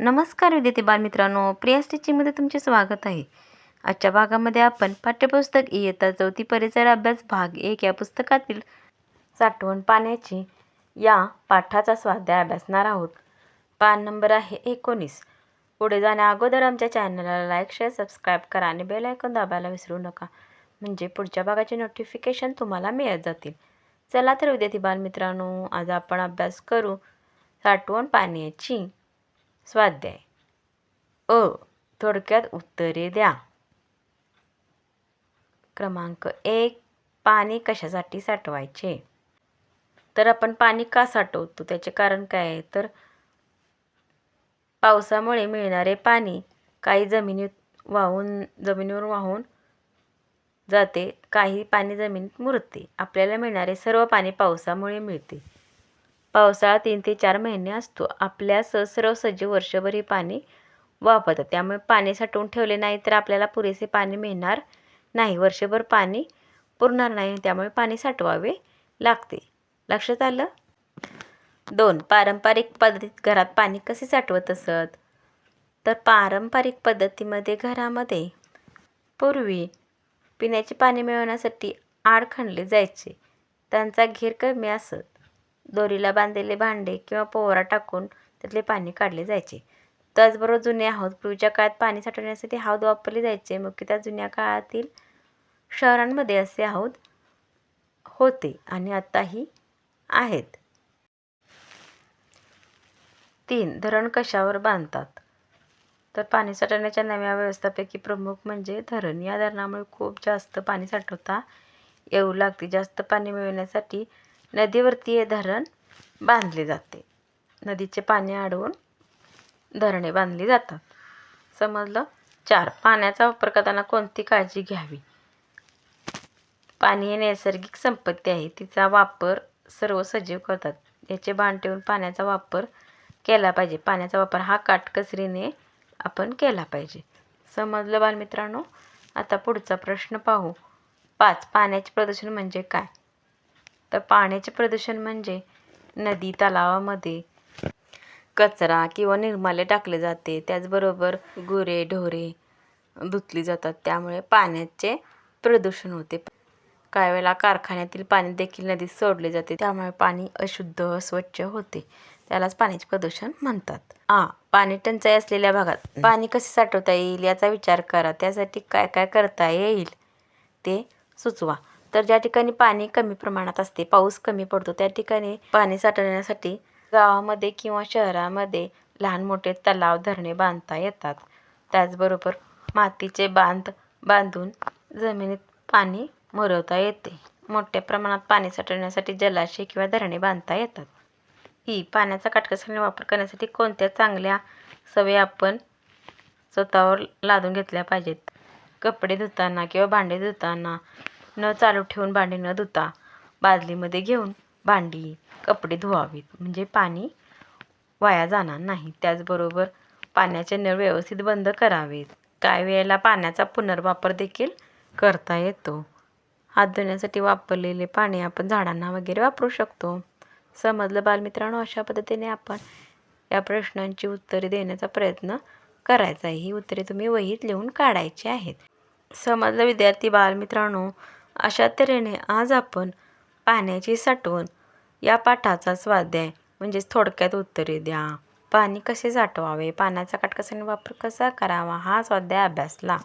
नमस्कार विद्यार्थी बालमित्रांनो प्रिया स्टिचिंगमध्ये तुमचे स्वागत आहे. आजच्या भागामध्ये आपण पाठ्यपुस्तक इयत्ता चौथी परिसर अभ्यास भाग एक या पुस्तकातील साठवण पाण्याची या पाठाचा स्वाध्याय अभ्यासणार आहोत. पान नंबर आहे एकोणीस. पुढे जाण्या अगोदर आमच्या चॅनलला लाईक शेअर सबस्क्राईब करा आणि बेल आयकॉन दाबायला विसरू नका. म्हणजे पुढच्या भागाचे नोटिफिकेशन तुम्हाला मिळत जातील. चला तर विद्यार्थी बालमित्रांनो आज आपण अभ्यास करू साठवण पाण्याची स्वाध्याय. अ. थोडक्यात उत्तरे द्या. क्रमांक एक. पाणी कशासाठी साठवायचे? तर आपण पाणी का साठवतो? त्याचे कारण काय आहे? तर पावसामुळे मिळणारे पाणी काही जमिनीत वाहून जमिनीवर वाहून जाते. काही पाणी जमिनीत मुरते. आपल्याला मिळणारे सर्व पाणी पावसामुळे मिळते. पावसाळा तीन ते चार महिने असतो. आपल्या स सर्व वर्षभर हे पाणी वापरतात. त्यामुळे पाणी साठवून ठेवले नाही तर आपल्याला पुरेसे पाणी मिळणार नाही. वर्षभर पाणी पुरणार नाही. त्यामुळे पाणी साठवावे लागते. लक्षात आलं? दोन. पारंपरिक पद्धतीत घरात पाणी कसे साठवत असत? तर पारंपरिक पद्धतीमध्ये घरामध्ये पूर्वी पिण्याचे पाणी मिळवण्यासाठी आड खणले जायचे. त्यांचा घेर कमी असत. दोरीला बांधलेले भांडे किंवा पोहरा टाकून त्यातले पाणी काढले जायचे. त्याचबरोबर जुने हौद पूर्वीच्या काळात पाणी साठवण्यासाठी हौद वापरले जायचे. मुख्यतः जुन्या काळातील शहरांमध्ये असे हौद होते आणि आत्ताही आहेत. तीन धरण कशावर बांधतात? तर पाणी साठवण्याच्या नव्या व्यवस्थापैकी प्रमुख म्हणजे धरण. या धरणामुळे खूप जास्त पाणी साठवता येऊ लागते. जास्त पाणी मिळवण्यासाठी नदीवरती हे धरण बांधले जाते. नदीचे पाणी अडवून धरणे बांधली जातात. समजलं? चार पाण्याचा वापर करताना कोणती काळजी घ्यावी? पाणी ही नैसर्गिक संपत्ती आहे. तिचा वापर सर्व सजीव करतात. याचे भान ठेवून पाण्याचा वापर केला पाहिजे. पाण्याचा वापर हा काटकसरीने आपण केला पाहिजे. समजलं बालमित्रांनो? आता पुढचा प्रश्न पाहू. पाच पाण्याचे प्रदूषण म्हणजे काय? तर पाण्याचे प्रदूषण म्हणजे नदी तलावामध्ये कचरा किंवा निर्माल्य टाकले जाते. त्याचबरोबर गुरे ढोरे धुतली जातात. त्यामुळे पाण्याचे प्रदूषण होते. काही वेळेला कारखान्यातील पाणी देखील नदीत सोडले जाते. त्यामुळे पाणी अशुद्ध अस्वच्छ होते. त्यालाच पाण्याचे प्रदूषण म्हणतात. आ पाणी टंचाई असलेल्या भागात पाणी कसे साठवता येईल याचा विचार करा. त्यासाठी काय काय करता येईल ते सुचवा. तर ज्या ठिकाणी पाणी कमी प्रमाणात असते पाऊस कमी पडतो त्या ठिकाणी पाणी साठवण्यासाठी गावामध्ये किंवा शहरामध्ये लहान मोठे तलाव धरणे बांधता येतात. त्याचबरोबर मातीचे बांध बांधून जमिनीत पाणी मुरवता येते. मोठ्या प्रमाणात पाणी साठवण्यासाठी जलाशय किंवा धरणे बांधता येतात. ही पाण्याचा काटकसरीने वापर करण्यासाठी कोणत्या चांगल्या सवयी आपण स्वतःवर लादून घेतल्या पाहिजेत? कपडे धुताना किंवा भांडे धुताना न चालू ठेवून भांडी न धुता बादलीमध्ये घेऊन भांडी कपडे धुवावीत. म्हणजे पाणी वाया जाणार नाही. त्याचबरोबर पाण्याचे नळ व्यवस्थित बंद करावेत. काही वेळेला पाण्याचा पुनर्वापर देखील करता येतो. हात धुण्यासाठी वापरलेले पाणी आपण झाडांना वगैरे वापरू शकतो. समजलं बालमित्रांनो? अशा पद्धतीने आपण या प्रश्नांची उत्तरे देण्याचा प्रयत्न करायचा आहे. ही उत्तरे तुम्ही वहीत लिहून काढायची आहेत. समजलं विद्यार्थी बालमित्रांनो? अशा तऱ्हेने आज आपण पाण्याची साठवण या पाठाचा स्वाध्याय म्हणजेच थोडक्यात उत्तरे द्या. पाणी कसे साठवावे? पाण्याचा काटकसरीने वापर कसा करावा? हा स्वाध्याय अभ्यासला.